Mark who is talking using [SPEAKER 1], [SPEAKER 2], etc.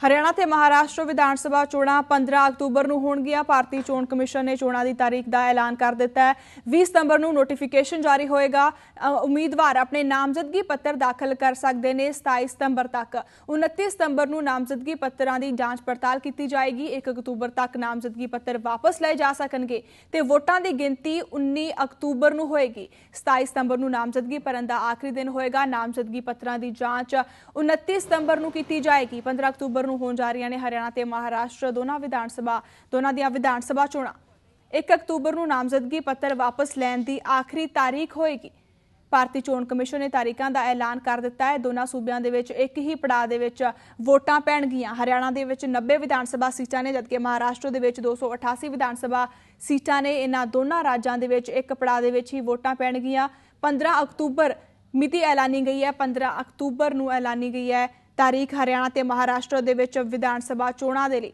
[SPEAKER 1] ਹਰਿਆਣਾ ਤੇ ਮਹਾਰਾਸ਼ਟਰ ਵਿਧਾਨ ਸਭਾ ਚੋਣਾਂ 15 ਅਕਤੂਬਰ ਨੂੰ ਹੋਣਗੀਆਂ। ਭਾਰਤੀ ਚੋਣ ਕਮਿਸ਼ਨ ਨੇ ਚੋਣਾਂ ਦੀ ਤਾਰੀਖ ਦਾ ਐਲਾਨ ਕਰ ਦਿੱਤਾ ਹੈ। 20 ਸਤੰਬਰ ਨੂੰ ਨੋਟੀਫਿਕੇਸ਼ਨ ਜਾਰੀ ਹੋਏਗਾ। ਉਮੀਦਵਾਰ ਆਪਣੇ ਨਾਮਜ਼ਦਗੀ ਪੱਤਰ ਦਾਖਲ ਕਰ ਸਕਦੇ ਨੇ 27 ਸਤੰਬਰ ਤੱਕ। 29 ਸਤੰਬਰ ਨੂੰ ਨਾਮਜ਼ਦਗੀ ਪੱਤਰਾਂ ਦੀ ਜਾਂਚ ਪੜਤਾਲ ਕੀਤੀ ਜਾਏਗੀ। 1 ਅਕਤੂਬਰ ਤੱਕ ਨਾਮਜ਼ਦਗੀ ਪੱਤਰ ਵਾਪਸ ਲਏ ਜਾ ਸਕਣਗੇ ਤੇ ਵੋਟਾਂ ਦੀ ਗਿਣਤੀ 19 ਅਕਤੂਬਰ ਨੂੰ ਹੋਏਗੀ। 27 ਸਤੰਬਰ ਨੂੰ ਨਾਮਜ਼ਦਗੀ ਭਰਨ ਦਾ ਆਖਰੀ ਦਿਨ ਹੋਏਗਾ। ਨਾਮਜ਼ਦਗੀ ਪੱਤਰਾਂ ਦੀ ਜਾਂਚ 29 ਸਤੰਬਰ ਨੂੰ ਕੀਤੀ ਜਾਏਗੀ। 15 ਅਕਤੂਬਰ ਨੂੰ ਹੋਣ ਜਾ ਰਹੀਆਂ ਨੇ ਹਰਿਆਣਾ ਤੇ ਮਹਾਰਾਸ਼ਟਰ, ਦੋਨਾਂ ਵਿਧਾਨ ਸਭਾ, ਦੋਨਾਂ ਦੀਆਂ ਵਿਧਾਨ ਸਭਾ ਚੋਣਾਂ। 1 ਅਕਤੂਬਰ ਨੂੰ ਨਾਮਜ਼ਦਗੀ ਪੱਤਰ ਵਾਪਸ ਲੈਣ ਦੀ ਆਖਰੀ ਤਾਰੀਖ ਹੋਏਗੀ। ਭਾਰਤੀ ਚੋਣ ਕਮਿਸ਼ਨ ਨੇ ਤਾਰੀਖਾਂ ਦਾ ਐਲਾਨ ਕਰ ਦਿੱਤਾ ਹੈ। ਦੋਨਾਂ ਸੂਬਿਆਂ ਦੇ ਵਿੱਚ ਇੱਕ ਹੀ ਪੜਾਅ ਦੇ ਵਿੱਚ ਵੋਟਾਂ ਪੈਣਗੀਆਂ। ਹਰਿਆਣਾ ਦੇ ਵਿੱਚ 90 ਵਿਧਾਨ ਸਭਾ ਸੀਟਾਂ ਨੇ, ਜਦਕਿ ਮਹਾਰਾਸ਼ਟਰ ਦੇ ਵਿੱਚ 288 ਵਿਧਾਨ ਸਭਾ ਸੀਟਾਂ ਨੇ ਇਹਨਾਂ ਦੋਨਾਂ ਰਾਜਾਂ ਦੇ ਵਿੱਚ ਇੱਕ ਪੜਾਅ ਦੇ ਵਿੱਚ ਹੀ ਵੋਟਾਂ ਪੈਣਗੀਆਂ। 15 ਅਕਤੂਬਰ ਮਿਤੀ ਐਲਾਨੀ ਗਈ ਹੈ। 15 ਅਕਤੂਬਰ ਨੂੰ ਐਲਾਨੀ ਗਈ ਹੈ। ਤਾਰੀਖ ਹਰਿਆਣਾ ਤੇ ਮਹਾਰਾਸ਼ਟਰ ਦੇ ਵਿੱਚ ਵਿਧਾਨ ਸਭਾ ਚੋਣਾਂ ਦੇ ਲਈ।